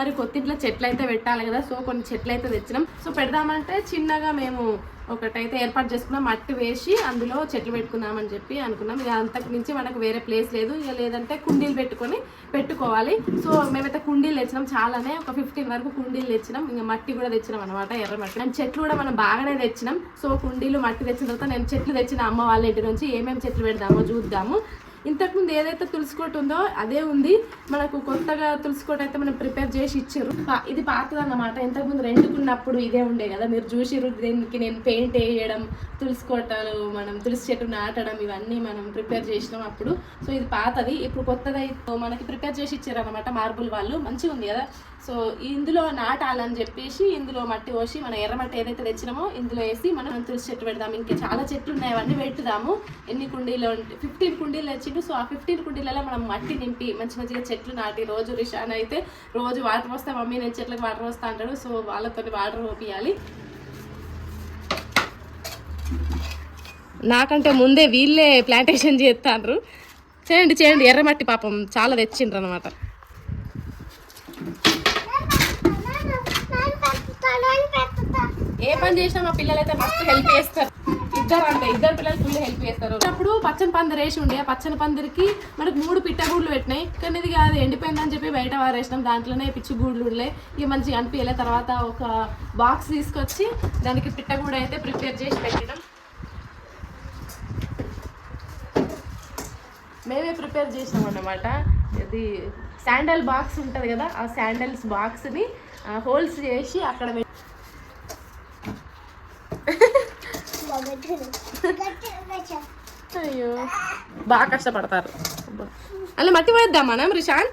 మరి కొత్తింట్లో చెట్లు అయితే పెట్టాలి కదా సో కొన్ని చెట్లు అయితే తెచ్చినాం. సో పెడదామంటే చిన్నగా మేము ఒకటైతే ఏర్పాటు చేసుకున్నాం మట్టి వేసి అందులో చెట్లు పెట్టుకుందామని చెప్పి అనుకున్నాం. ఇక అంతకు మించి మనకు వేరే ప్లేస్ లేదు ఇక లేదంటే కుండీలు పెట్టుకొని పెట్టుకోవాలి. సో మేమైతే కుండీలు తెచ్చినాం చాలానే ఒక ఫిఫ్టీన్ వరకు కుండీలు తెచ్చినాం. ఇంకా మట్టి కూడా తెచ్చినాం అనమాట ఎర్ర మట్టి. అండ్ చెట్లు కూడా మనం బాగానే తెచ్చినాం. సో కుండీలు మట్టి తెచ్చిన తర్వాత నేను చెట్లు తెచ్చిన అమ్మ వాళ్ళ ఇంటి నుంచి ఏమేమి చెట్లు పెడదామో చూద్దాము. ఇంతకుముందు ఏదైతే తులసికోట ఉందో అదే ఉంది. మనకు కొత్తగా తులసికోట అయితే మనం ప్రిపేర్ చేసి ఇచ్చారు. ఇది పాతది అన్నమాట ఇంతకుముందు రెండుకున్నప్పుడు ఇదే ఉండే కదా. మీరు చూసిరు దీనికి నేను పెయింట్ వేయడం తులసి మనం తులసి చెట్టు నాటడం ఇవన్నీ మనం ప్రిపేర్ చేసినాం అప్పుడు. సో ఇది పాతది. ఇప్పుడు కొత్తది అయితే మనకి ప్రిపేర్ చేసి ఇచ్చారు అనమాట మార్బుల్ వాళ్ళు. మంచిగా ఉంది కదా. సో ఇందులో నాటాలని చెప్పేసి ఇందులో మట్టి పోసి మన ఎర్రమట్టి ఏదైతే తెచ్చినామో ఇందులో వేసి మనం తులసి చెట్టు పెడదాం. ఇంకా చాలా చెట్లు ఉన్నాయి అవన్నీ పెట్టుదాము. ఎన్ని కుండీలు ఫిఫ్టీన్ కుండీలు తెచ్చిండు సో ఆ ఫిఫ్టీన్ కుండీలలో మనం మట్టి నింపి మంచి మంచిగా చెట్లు నాటి రోజు రిషాన్ అయితే రోజు వాటర్ వస్తే మమ్మీ నేను చెట్లకు వాటర్ వస్తా అంటాడు. సో వాళ్ళతో వాటర్ పోపియాలి. నాకంటే ముందే వీళ్ళే ప్లాంటేషన్ చేస్తాండ్రు. చేయండి చేయండి. ఎర్రమట్టి పాపం చాలా తెచ్చిండ్రు అనమాట ఏ పని చేసినా మా పిల్లలు అయితే మస్తు హెల్ప్ చేస్తారు. ఇద్దరు అంటే ఇద్దరు పిల్లలు ఫుల్ హెల్ప్ చేస్తారు. అప్పుడు పచ్చని పందిరి వేసి ఉండే. ఆ పచ్చని పందిరికి మనకు మూడు పిట్టగూడ్లు పెట్టినాయి. కానీ ఇది కాదు ఎండిపోయిందని చెప్పి బయట వారేసినాం. దాంట్లోనే పిచ్చి గూడ్లు ఉండే. ఇక మంచిగా అనిపించలే. తర్వాత ఒక బాక్స్ తీసుకొచ్చి దానికి పిట్టగూడ అయితే ప్రిపేర్ చేసి పెట్టినాం. మేమే ప్రిపేర్ చేసినాం అన్నమాట. ఇది శాండల్ బాక్స్ ఉంటుంది కదా ఆ శాండల్స్ బాక్స్ని హోల్స్ చేసి అక్కడ పెట్టి అయ్యో. బాగా కష్టపడతారు. అలా మట్టి పోద్దాం మనం రిషాన్?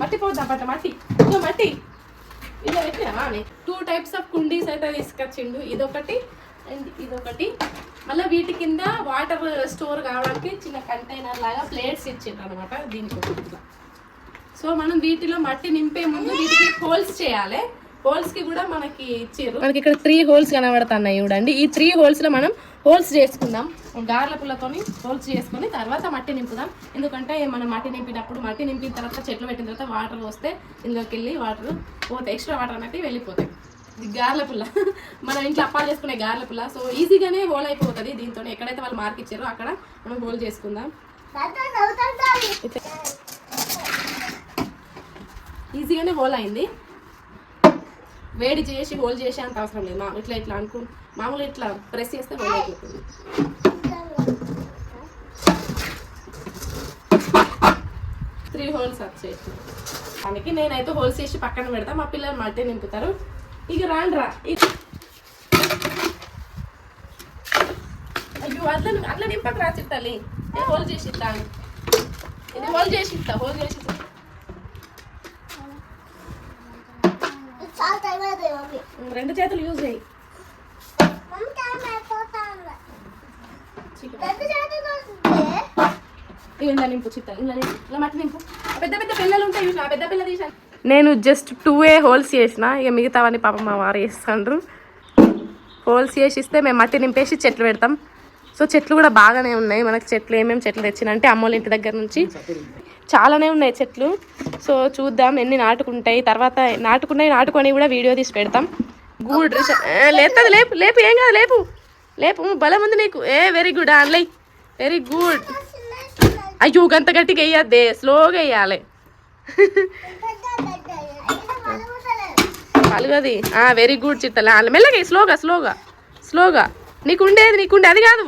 మట్టి పోద్దాం పట్ట మట్టి? ఇదో మట్టి. ఇలా పెట్టినా టూ టైప్స్ ఆఫ్ కుండీస్ అయితే తీసుకొచ్చిండు. ఇదొకటి అండ్ ఇదొకటి. మళ్ళీ వీటి కింద వాటర్ స్టోర్ కావడానికి చిన్న కంటైనర్ లాగా ప్లేట్స్ ఇచ్చిండ్రు అనమాట దీనికి. సో మనం వీటిలో మట్టి నింపే ముందు వీటికి హోల్స్ చేయాలి. హోల్స్కి కూడా మనకి ఇచ్చారు. మనకి ఇక్కడ త్రీ హోల్స్ కనబడుతున్నాయి చూడండి. ఈ త్రీ హోల్స్లో మనం హోల్స్ చేసుకుందాం. గార్ల పుల్లతోని హోల్స్ చేసుకొని తర్వాత మట్టి నింపుదాం. ఎందుకంటే మనం మట్టి నింపినప్పుడు మట్టి నింపిన తర్వాత చెట్లు పెట్టిన తర్వాత వాటర్ వస్తే ఇందులోకి వెళ్ళి వాటర్ పోతాయి ఎక్స్ట్రా వాటర్ అనేది వెళ్ళిపోతాయి. ఇది గార్ల పుల్ల. మనం ఇంట్లో అప్పాలు చేసుకునే గార్ల పుల్ల. సో ఈజీగానే హోల్ అయిపోతుంది దీంతో ఎక్కడైతే వాళ్ళు మార్క్ ఇచ్చారో అక్కడ మనం హోల్ చేసుకుందాం. ఈజీగానే హోల్ అయింది. వేడి చేసి హోల్ చేసే అంత అవసరం లేదు. మా ఇట్లా ఇట్లా అనుకు మామూలు ఇట్లా ప్రెస్ చేస్తే హోల్ అయిపోతుంది. త్రీ హోల్స్ వచ్చేసి దానికి నేనైతే హోల్స్ చేసి పక్కన పెడతా. మా పిల్లలు మట్టి నింపుతారు. ఇక రాండ్రా రా. అయ్యో అట్లా అట్లా నింపక రా హోల్ చేసి ఇస్తాను ఇది హోల్ చేసి ఇస్తా హోల్ చేసి ఇస్తా రెండు చేతులు యూజ్ చేయి. ఇలా నింపు చిత్త ఇలా ఇలా మట్టి నింపు. పెద్ద పెద్ద పిల్లలు ఉంటాయి చూసిన పెద్ద పిల్ల తీసాను నేను జస్ట్ టూ ఏ హోల్స్ చేసిన ఇక మిగతావన్నీ పాప మా వారు వేస్తాండ్రు హోల్స్ చేసి ఇస్తే మేము మట్టి నింపేసి చెట్లు పెడతాం. సో చెట్లు కూడా బాగానే ఉన్నాయి మనకు చెట్లు ఏమేమి చెట్లు తెచ్చినంటే అమ్మోళ్ళ ఇంటి దగ్గర నుంచి. చాలానే ఉన్నాయి చెట్లు. సో చూద్దాం ఎన్ని నాటుకుంటాయి. తర్వాత నాటుకున్నాయి నాటుకొని కూడా వీడియో తీసి పెడతాం. గుడ్ లేస్తుంది లేపు లేపు ఏం కాదు లేపు. లేపు బలం ఉంది నీకు. A very good only. Very good అయ్యో గంత గట్టిగా వేయద్దే స్లోగా వేయాలి. పలుగది. వెరీ గుడ్ చిట్టలే అలా మెల్లగా స్లోగా స్లోగా స్లోగా నీకు ఉండేది నీకు ఉండే అది కాదు.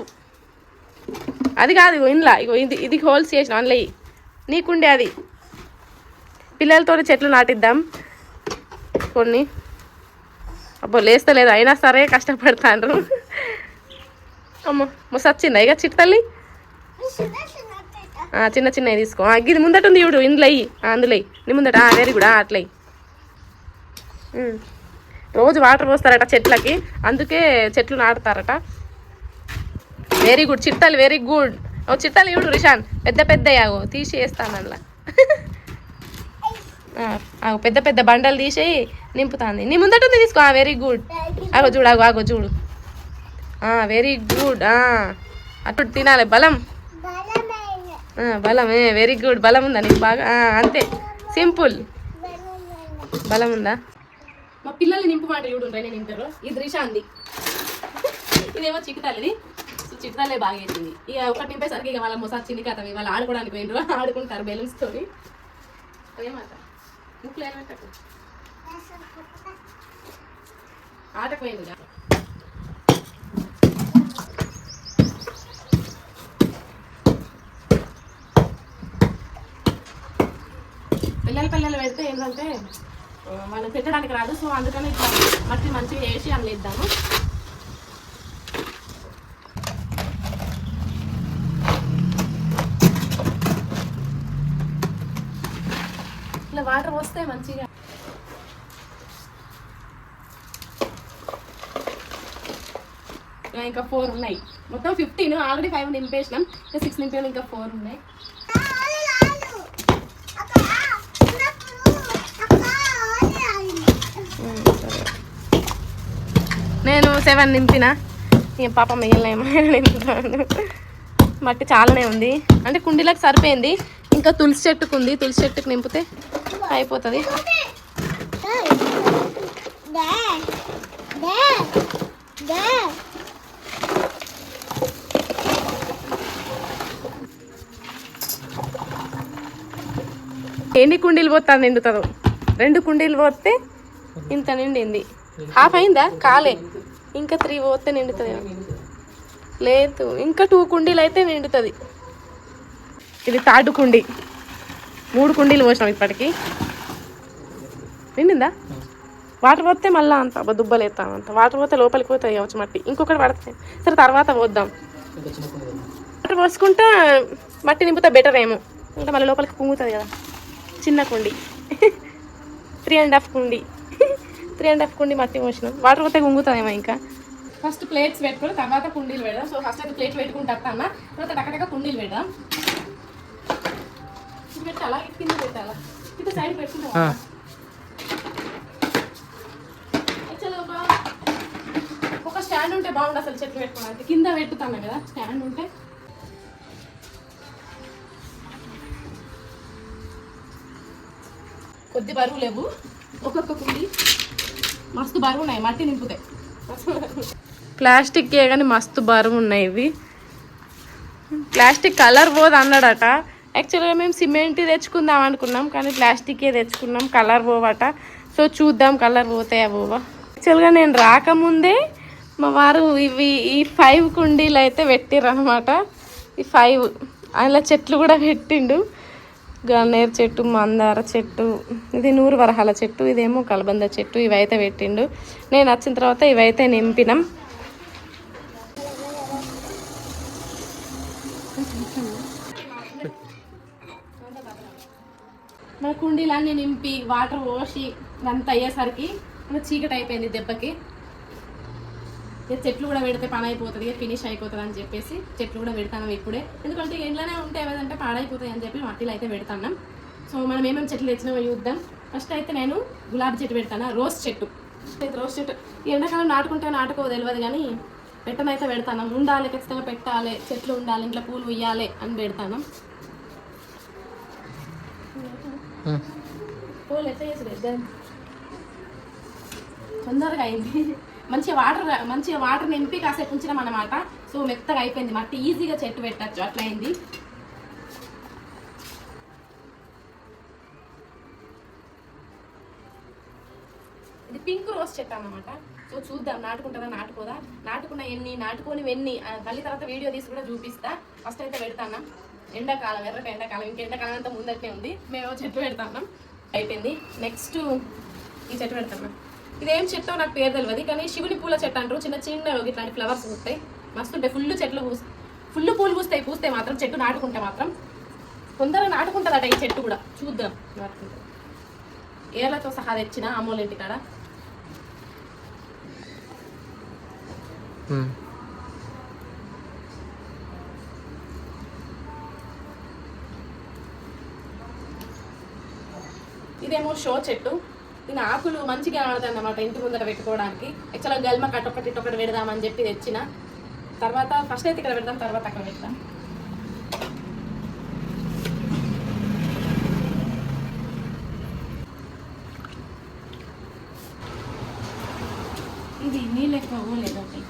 అది కాదు ఇంట్లో ఇగో ఇది ఇది హోల్స్ చేసిన ఎయ్. నీకుండే అది. పిల్లలతో చెట్లు నాటిద్దాం. కొన్ని. అబ్బో లేస్తలేదు. అయినా సరే కష్టపడతాండ్రు. అమ్మ ముసచ్చిందా ఇక చిట్టు తల్లి? చిన్న చిన్నవి తీసుకో. ఇది ముందట ఉంది ఇవిడు ఇందులో అయ్యి అందులో నీ ముందట. వెరీ గుడ్ అట్లయి రోజు వాటర్ పోస్తారట చెట్లకి. అందుకే చెట్లు నాటుతారట. వెరీ గుడ్ చిట్టాలు వెరీ గుడ్ ఓ చిట్టాలు ఇవ్వడు రిషాన్ పెద్ద పెద్ద యాగో తీసి వేస్తాను అందులో ఆగో పెద్ద పెద్ద బండలు తీసి నింపుతాంది. నీ ముందట ఉంది తీసుకో వెరీ గుడ్ ఆగో చూడు ఆగో ఆగో చూడు. వెరీ గుడ్ అటు తినాలి బలం. బలం ఆ, బలమే వెరీ గుడ్ బలం ఉందా నీకు బాగా? అంతే. సింపుల్. బలం ఉందా? మా పిల్లల్ని నింపమాట చూడు నేను నింపారు ఇది రిషాంది ఇదేమో చిక్కుతాలిది సో బాగా వేసింది ఇక ఒకటి నింపేసరికి ఇక వాళ్ళ మొసారి చిన్ని కథ వాళ్ళు ఆడుకోవడానికి పోయినరు ఆడుకుంటారు బెలూన్స్ తోటి ఏమాట? ముక్కులు ఏమంటారు ఆటకు పోయింది ఇక. పిల్లలు పిల్లలు పెడితే ఏంటంటే మనం పెట్టడానికి రాదు. సో అందుకని ఇట్లా మట్టి మంచిగా వేసి అందులో ఇద్దాము. వాటర్ వస్తే మంచిగా. ఇంకా ఫోర్ ఉన్నాయి. మొత్తం ఫిఫ్టీన్ ఆల్రెడీ ఫైవ్ నింపేసినాం. ఇంకా సిక్స్ నింపేలు ఇంకా ఫోర్ ఉన్నాయి. నేను సెవెన్ నింపిన. ఇక పాప మిగిలినేమో నింపుతాను మట్టి చాలానే ఉంది. అంటే కుండీలకు సరిపోయింది. ఇంకా తులసి చెట్టుకు ఉంది. తులసి చెట్టుకు నింపితే అయిపోతుంది. ఎన్ని కుండీలు పోతా నిండుతుంది? రెండు కుండీలు పోతే ఇంత నిండింది. హాఫ్ అయిందా? కాలే. ఇంకా త్రీ పోతే నిండుతుంది. లేదు. ఇంకా టూ కుండీలు అయితే నిండుతుంది. ఇది తాడు కుండీ. మూడు కుండీలు పోసినాం ఇప్పటికి. నిండిందా? వాటర్ పోతే మళ్ళీ అంత దుబ్బలేస్తాం అంత. వాటర్ పోతే లోపలికి పోతే కావచ్చు మట్టి. ఇంకొకటి పడుతుంది సరే తర్వాత పోద్దాం. వాటర్ పోసుకుంటా మట్టి నింపుతా బెటర్ ఏమో. ఇంకా మళ్ళీ లోపలికి పొంగుతుంది కదా. చిన్న కుండి. త్రీ అండ్ హాఫ్ కుండి. త్రీ అండ్ హాఫ్ కుండి మట్టి పోసినాం. వాటర్ పోతే పొంగుతుందేమో ఇంకా. ఫస్ట్ ప్లేట్స్ పెట్టుకుని తర్వాత కుండీలు పెడదాం. సో ఫస్ట్ అయితే ప్లేట్ పెట్టుకుంటా అన్న. తర్వాత టక్కటక్క కుండీలు పెడదాం. పెట్టాలా కింద పెట్టాలా ఇటు సైడ్ పెట్టుకుంటాం. యాక్చువల్గా ఒక ఒక స్టాండ్ ఉంటే బాగుండు అసలు చెట్లు పెట్టుకోవడానికి. కింద పెట్టుతాను కదా స్టాండ్ ఉంటే. కొద్ది బరువు లేవు. ఒక్కొక్క కుండి. మస్తు బరువు ఉన్నాయి మట్టి నింపుతాయి ప్లాస్టిక్ కానీ మస్తు బరువు ఉన్నాయి ఇవి. ప్లాస్టిక్ కలర్ పోదు అన్నాడట. యాక్చువల్గా మేము సిమెంట్ తెచ్చుకుందాం అనుకున్నాం కానీ ప్లాస్టికే తెచ్చుకున్నాం. కలర్ పోవట. సో చూద్దాం కలర్ పోతాయా పోవా? యాక్చువల్గా నేను రాకముందే మా వారు ఇవి ఈ ఫైవ్ కుండీలు అయితే పెట్టిర్రు అనమాట ఈ ఫైవ్ అలా చెట్లు కూడా పెట్టిండు. గన్నేరు చెట్టు మందార చెట్టు ఇది నూరు వరహాల చెట్టు ఇదేమో కలబంద చెట్టు ఇవైతే పెట్టిండు. నేను వచ్చిన తర్వాత ఇవైతే నింపినాం. మన కుండీలన్నీ నింపి వాటర్ పోసి అంత అయ్యేసరికి మన చీకటి అయిపోయింది దెబ్బకి. ఇక చెట్లు కూడా పెడితే పని అయిపోతుంది ఇక ఫినిష్ అయిపోతుంది అని చెప్పేసి చెట్లు కూడా పెడతాను ఇప్పుడే. ఎందుకంటే ఇంట్లోనే ఉంటే ఏదంటే పాడైపోతాయి అని చెప్పి మట్టిలో అయితే పెడతాను సో మనం ఏమేమి చెట్లు తెచ్చినామో చూద్దాం. ఫస్ట్ అయితే నేను గులాబీ చెట్టు పెడతాను రోజ్ చెట్టు. అయితే రోజ్ చెట్టు ఈ ఎండాకాలం నాటుకుంటే నాటుకో తెలియదు కానీ పెట్టనైతే పెడతాను. ఉండాలి ఖచ్చితంగా పెట్టాలి చెట్లు ఉండాలి ఇంట్లో పూలు ఇవ్వాలి అని పెడతాను. పోలే ఎట్లా చేసి తొందరగా అయింది. మంచిగా వాటర్ మంచిగా వాటర్ నింపి కాసేపు ఉంచినాం అన్నమాట సో మెత్తగా అయిపోయింది. మట్టి ఈజీగా చెట్టు పెట్టచ్చు. అట్లా అయింది. ఇది పింక్ రోజ్ చెట్టు అన్నమాట. సో చూద్దాం నాటుకుంటారా నాటుకోదా? నాటుకున్న ఎన్ని నాటుకొని ఎన్ని? మళ్ళీ తర్వాత వీడియో తీసి కూడా చూపిస్తా. ఫస్ట్ అయితే పెడతాను? ఎండాకాలం ఎర్రటి ఎండాకాలం ఇంకా ఎండాకాలం అంతా ముందట్నే ఉంది. మేము చెట్టు పెడతాన్నాం. అయిపోయింది. నెక్స్ట్ ఈ చెట్టు పెడతాం ఇదేం చెట్టు నాకు పేరు తెలియదు కానీ శివుని పూల చెట్టు అంటారు. చిన్న చిన్న ఇట్లాంటి ఫ్లవర్స్ పూస్తాయి. మస్తు ఉంటాయి ఫుల్ చెట్లు పూస్ ఫుల్ పూలు పూస్తాయి. పూస్తే మాత్రం చెట్టు నాటుకుంటే మాత్రం కొందరు నాటుకుంటుందట ఈ చెట్టు కూడా. చూద్దాం. నాటుకుంటుంది. ఏర్లతో సహా తెచ్చిన అమ్మోళ్ళ ఇంటికాడ ఇదేమో షో చెట్టు. దీని ఆకులు మంచిగా కనబడతాయి అన్నమాట ఇంటి ముందర పెట్టుకోవడానికి. యాక్చువల్గా గల్మ కట్టొకటి ఒకటి పెడదామని చెప్పి తెచ్చిన. తర్వాత ఫస్ట్ అయితే ఇక్కడ పెడదాం తర్వాత అక్కడ పెడతాం ఇది నీళ్ళు ఎక్కువ పోలేదు ఒకటి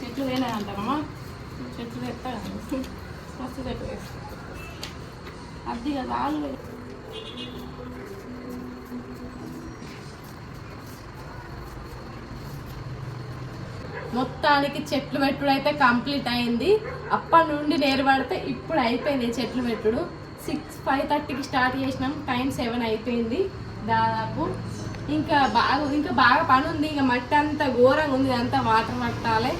చెట్లు వేయలేదంటారమ్మా చెట్లు తెస్తా ఫస్ట్ చెట్లు వేస్తా. అది రాళ్ళు మొత్తానికి చెట్లు పెట్టుడు అయితే కంప్లీట్ అయింది. అప్పటి నుండి నేరు పడితే ఇప్పుడు అయిపోయింది చెట్లు పెట్టుడు. సిక్స్ ఫైవ్ థర్టీకి స్టార్ట్ చేసినాం. టైం సెవెన్ అయిపోయింది దాదాపు. ఇంకా బాగా ఇంకా బాగా పని ఉంది. ఇంకా మట్టి అంతా ఘోరంగా ఉంది. అంతా వాటర్ పట్టాలి.